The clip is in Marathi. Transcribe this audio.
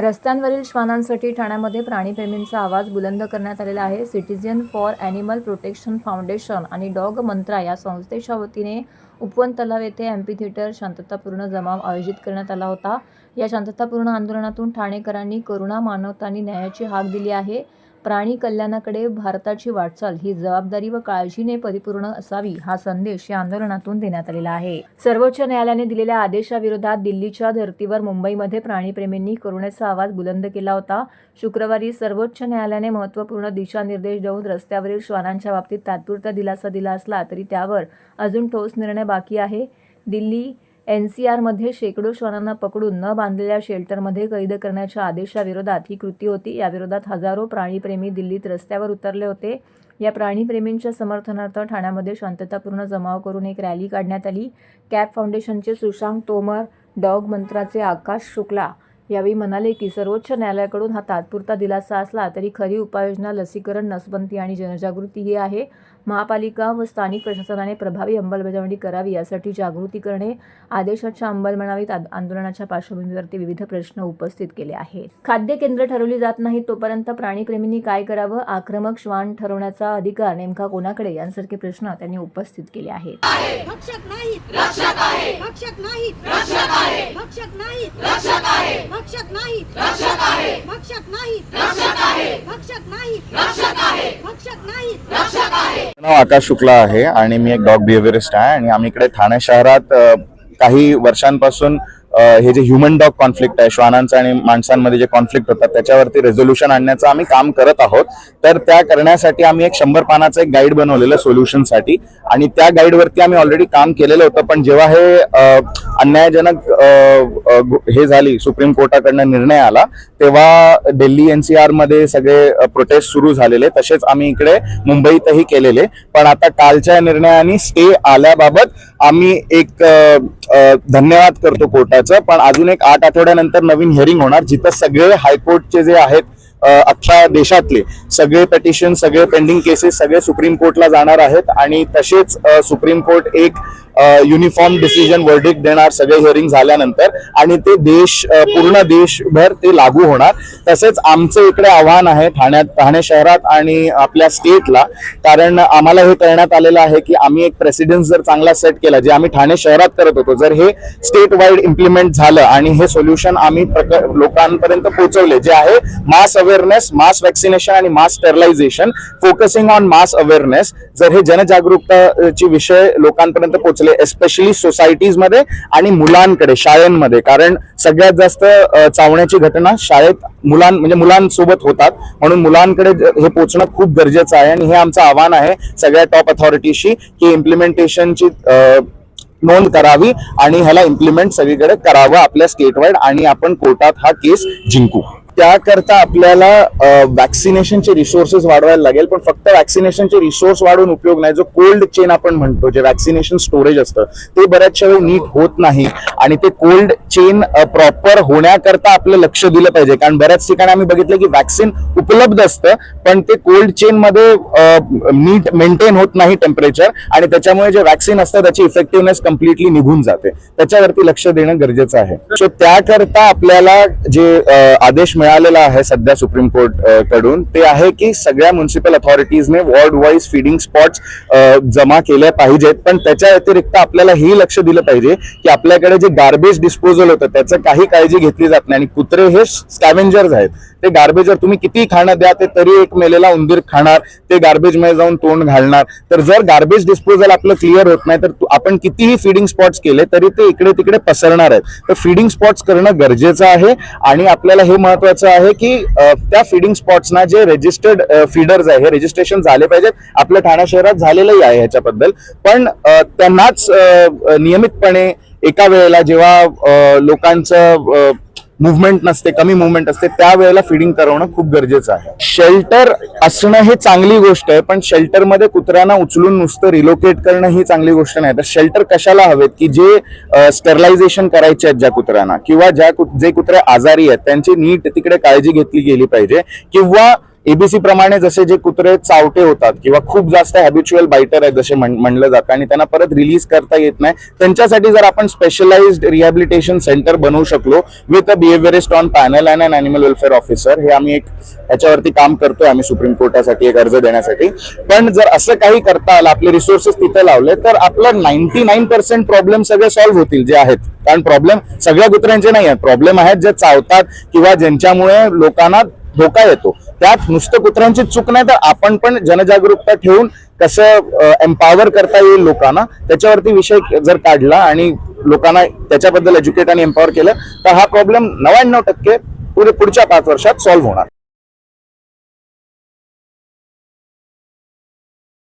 रस्त्यांवरील श्वानांसाठी ठाण्यामध्ये प्राणीप्रेमींचा आवाज बुलंद करण्यात आलेला आहे. Citizen for animal protection foundation आणि डॉग मंत्रा या संस्थेच्या वतीने उपवन तलाव येथे एम्पी थिएटर शांततापूर्ण जमाव आयोजित करण्यात आला होता. या शांततापूर्ण आंदोलनातून ठाणेकरांनी करुणा मानवता आणि न्यायाची हाक दिली आहे. प्राणी कल्याणाकडे भारताची वाटचाल ही जबाबदारी व काळजीने परिपूर्ण असावी हा संदेश या आंदोलनातून देण्यात आलेला आहे. सर्वोच्च न्यायालयाने दिलेल्या आदेशाविरोधात दिल्लीच्या धर्तीवर मुंबईमध्ये प्राणीप्रेमींनी करुणेचा आवाज बुलंद केला होता. शुक्रवारी सर्वोच्च न्यायालयाने महत्त्वपूर्ण दिशानिर्देश देऊन रस्त्यावरील श्वानांच्या बाबतीत तात्पुरता दिलासा दिला असला तरी त्यावर अजून ठोस निर्णय बाकी आहे. दिल्ली एन सी आरमध्ये शेकडो श्वानांना पकडून न बांधलेल्या शेल्टरमध्ये कैद करण्याच्या आदेशाविरोधात ही कृती होती. याविरोधात हजारो प्राणीप्रेमी दिल्लीत रस्त्यावर उतरले होते. या प्राणीप्रेमींच्या समर्थनार्थ ठाण्यामध्ये शांततापूर्ण जमाव करून एक रॅली काढण्यात आली. कॅप फाउंडेशनचे सुशांत तोमर डॉग मंत्राचे आकाश शुक्ला यावेळी म्हणाले की सर्वोच्च न्यायालयाकडून हा तात्पुरता दिलासा असला तरी खरी उपाययोजना लसीकरण नसबंदी आणि जनजागृती ही आहे. महापालिका व स्थानिक प्रशासनाने प्रभावी अंमलबजावणी करावी यासाठी जागृती करणे आदेशाच्या अंमलबजावणीत आंदोलनाच्या पार्श्वभूमीवरती विविध प्रश्न उपस्थित केले आहेत. खाद्य केंद्र ठरवली जात नाहीत तोपर्यंत प्राणीप्रेमींनी काय करावं? आक्रमक श्वान ठरवण्याचा अधिकार नेमका कोणाकडे? यांसारखे प्रश्न त्यांनी उपस्थित केले आहेत. नाव आकाश शुक्ला आहे आणि मी एक डॉग बिहेवियरिस्ट आहे आणि आम्ही इकडे ठाणे शहरात काही वर्षांपासून हे जे ह्युमन डॉग कॉन्फ्लिक्ट आहे श्वानांचं आणि माणसांमध्ये जे कॉन्फ्लिक्ट होतात त्याच्यावरती रेझोल्युशन आणण्याचं आम्ही काम करत आहोत. तर त्या करण्यासाठी आम्ही एक शंभर पानाचं एक गाईड बनवलेलं सोल्युशनसाठी आणि त्या गाईडवरती आम्ही ऑलरेडी काम केलेलं होतं पण जेव्हा हे अन्यायजनक हे झाली सुप्रीम कोर्टाकडनं निर्णय आला तेव्हा दिल्ली एनसीआरमध्ये सगळे प्रोटेस्ट सुरू झालेले तसेच आम्ही इकडे मुंबईतही केलेले. पण आता कालच्या निर्णयाने स्टे आल्याबाबत आम्ही एक धन्यवाद करतो कोर्टाचं पण अजून एक आठ आठवड्यानंतर नवीन हिअरिंग होणार जिथं सगळे हायकोर्टचे जे आहेत अख्ख्या देशातले. सगळे पेटिशन सगळे पेंडिंग केसेस सगळे सुप्रीम कोर्टला जाणार आहेत आणि तसेच सुप्रीम कोर्ट एक युनिफॉर्म डिसिजन वर्डिक देणार सगळे हिअरिंग झाल्यानंतर आणि ते देश पूर्ण देशभर ते लागू होणार. तसेच आमचं इकडे आव्हान आहे ठाण्यात ठाणे शहरात आणि आपल्या स्टेटला कारण आम्हाला हे करण्यात आलेलं आहे की आम्ही एक प्रेसिडेन्स जर चांगला सेट केला जे आम्ही ठाणे शहरात करत होतो जर हे स्टेट वाईड इम्प्लिमेंट झालं आणि हे सोल्युशन आम्ही प्रक- लोकांपर्यंत पोहोचवले जे आहे मास अवेअरनेस मास वॅक्सिनेशन आणि mass sterilisation focusing on mass awareness जर हे जनजागरूकताचे विषय लोकांपर्यंत पोहोचले एस्पेशली सोसायटीजमध्ये आणि मुलांकडे शाळांमध्ये. कारण सगळ्यात जास्त चावण्याची घटना शाळेत मुलां म्हणजे मुलांसोबत होतात. म्हणून मुलांकडे हे पोहोचणं खूप गरजेचं आहे. आणि हे आमचं आव्हान आहे सगळ्या टॉप अथॉरिटीशी की इम्प्लिमेंटेशनची नोंद करावी आणि ह्याला इम्प्लिमेंट सगळीकडे करावं आपल्या स्टेट वाईड आणि आपण कोर्टात हा केस जिंकू. त्याकरता आपल्याला वॅक्सिनेशनचे रिसोर्सेस वाढवायला लागेल पण फक्त वॅक्सिनेशनचे रिसोर्स वाढवून उपयोग नाही. जो कोल्ड चेन आपण म्हणतो जे वॅक्सिनेशन स्टोरेज असतं ते बऱ्याचशा वेळी नीट होत नाही. आणि ते कोल्ड चेन प्रॉपर होण्याकरता आपलं लक्ष दिलं पाहिजे. कारण बऱ्याच ठिकाणी आम्ही बघितलं की वॅक्सिन उपलब्ध असतं पण ते कोल्ड चेन मध्ये नीट मेंटेन होत नाही टेम्परेचर आणि त्याच्यामुळे जे वॅक्सिन असतं त्याची इफेक्टिव्हनेस कम्प्लिटली निघून जाते. त्याच्यावरती लक्ष देणं गरजेचं आहे. सो त्याकरता आपल्याला जे आदेश मिळाले मिळालेलं आहे सध्या सुप्रीम कोर्टकडून. ते आहे की सगळ्या म्युन्सिपल अथॉरिटीजने वॉर्ड वाईज फिडिंग स्पॉट्स जमा केले पाहिजेत. पण त्याच्या व्यतिरिक्त आपल्याला हे लक्ष दिलं पाहिजे की आपल्याकडे जे गार्बेज डिस्पोजल होतं त्याचं काही काळजी घेतली जात नाही. आणि कुत्रे हे स्कॅव्हेंजर्स आहेत. ते गार्बेज जर तुम्ही किती खाणं द्या ते तरी एक मेलेला उंदीर खाणार ते गार्बेजमध्ये जाऊन तोंड घालणार. तर जर गार्बेज डिस्पोजल आपलं क्लिअर होत नाही तर आपण कितीही फिडिंग स्पॉट्स केले तरी ते इकडे तिकडे पसरणार आहेत. तर फिडिंग स्पॉट्स करणं गरजेचं आहे. आणि आपल्याला हे महत्वाचं आहे की त्या फिडिंग स्पॉट्सना जे रजिस्टर्ड फीडर्स आहे हे रजिस्ट्रेशन झाले पाहिजेत. आपल्या ठाणे शहरात झालेलंही आहे ह्याच्याबद्दल. पण त्यांनाच नियमितपणे एका वेळेला जेव्हा लोकांचं मुवमेंट नसते कमी मुवमेंट असते त्यावेळेला फिडिंग करवणं खूप गरजेचं आहे. शेल्टर असणं हे चांगली गोष्ट आहे पण शेल्टरमध्ये कुत्र्यांना उचलून नुसतं रिलोकेट करणं ही चांगली गोष्ट नाही. तर शेल्टर कशाला हवेत? की जे स्टरलायझेशन करायचे आहेत ज्या कुत्र्यांना किंवा ज्या जे कुत्रे आजारी आहेत त्यांची नीट तिकडे काळजी घेतली गेली पाहिजे किंवा एबीसी प्रमाणे जसे जे कुत्रे चावटे होतात किंवा खूप जास्त हॅबिच्युअल बायटर आहेत जसे म्हण- म्हणलं जातं आणि त्यांना परत रिलीज करता येत नाही त्यांच्यासाठी जर आपण स्पेशलाइज्ड रिहॅबिलिटेशन सेंटर बनवू शकलो with a behaviourist on panel and and animal welfare officer हे आम्ही एक याच्यावरती काम करतोय आम्ही सुप्रीम कोर्टासाठी एक अर्ज देण्यासाठी. पण जर असं काही करता आलं आपले रिसोर्सेस तिथे लावले तर आपलं नाईन्टी नाईन पर्सेंट प्रॉब्लेम सगळे सॉल्व्ह होतील जे आहेत. कारण प्रॉब्लेम सगळ्या कुत्र्यांचे नाही आहेत प्रॉब्लेम आहेत जे चावतात किंवा ज्यांच्यामुळे लोकांना धोका येतो. त्यात नुसतं कुत्र्यांची चूक नाही तर आपण पण जनजागरूकता ठेवून कसं एम्पॉवर करता येईल लोकांना त्याच्यावरती विषय जर काढला आणि लोकांना त्याच्याबद्दल एज्युकेट आणि एम्पॉवर केलं तर हा प्रॉब्लेम नव्याण्णव टक्के पुढे पुढच्या पाच वर्षात सॉल्व्ह होणार.